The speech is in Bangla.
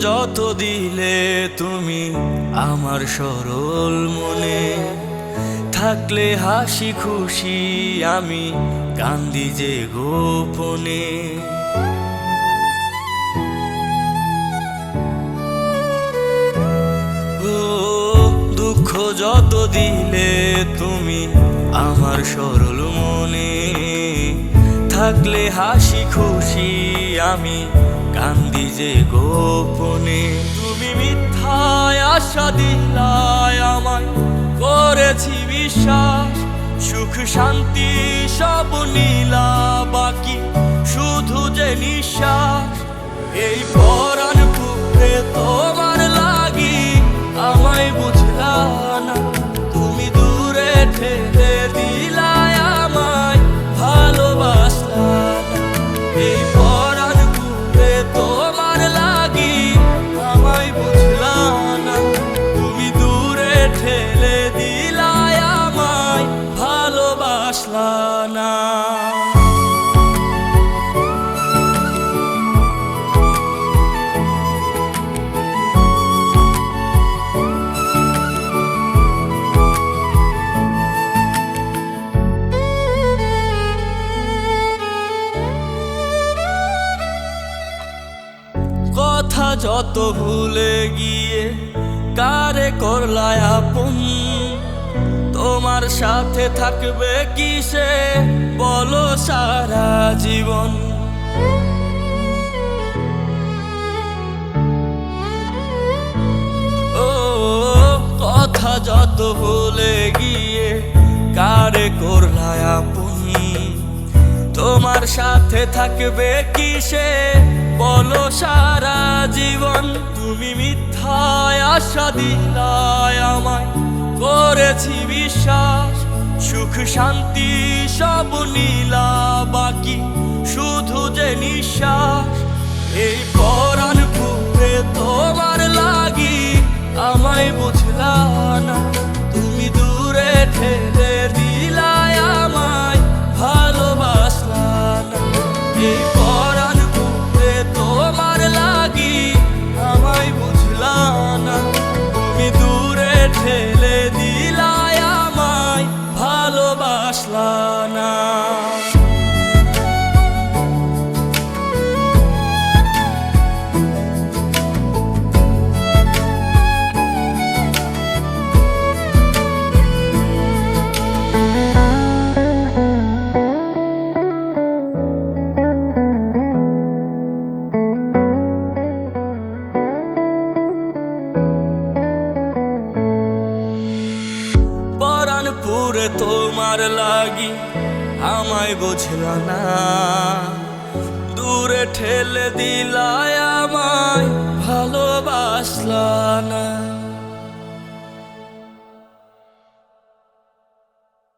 যত দিলে তুমি আমার সরল মনে। থাকলে হাসি খুশি আমি কান্দি যে গোপনে। দুঃখ যত দিলে তুমি আমার সরল মনে। থাকলে হাসি খুশি আমি কান্দি যে গোপনে তুমি মিথ্যায় আশা দিলায় আমায়। করেছি বিশ্বাস, সুখ, শান্তি, সব নীলা বাকি। শুধু যে নিঃশ্বাস, এই পুরে যত ভুলে গিয়ে কারে করলায় আপন? তোমার সাথে থাকবে কিসে? বলো সারা জীবন। ও, কথা যত ভুলে গিয়ে কারে করলায় আপন? তোমার সাথে থাকবে কিসে? বলো সারা জীবন, তুমি মিথ্যায় আশা দিলায় আমায়। করেছি বিশ্বাস, সুখ, শান্তি, সব নীলা বাকি। শুধু যে নিঃশ্বাস, এই পরাণ পুরে তোমার লাগি। আমায় বুঝলা না, তুমি দূরে ঠেলে ভালোবাসলা পরাণ তোমার লাগি আমায় বোঝল না। দূরে ঠেলে দিলায় আমায় ভালোবাসলা না।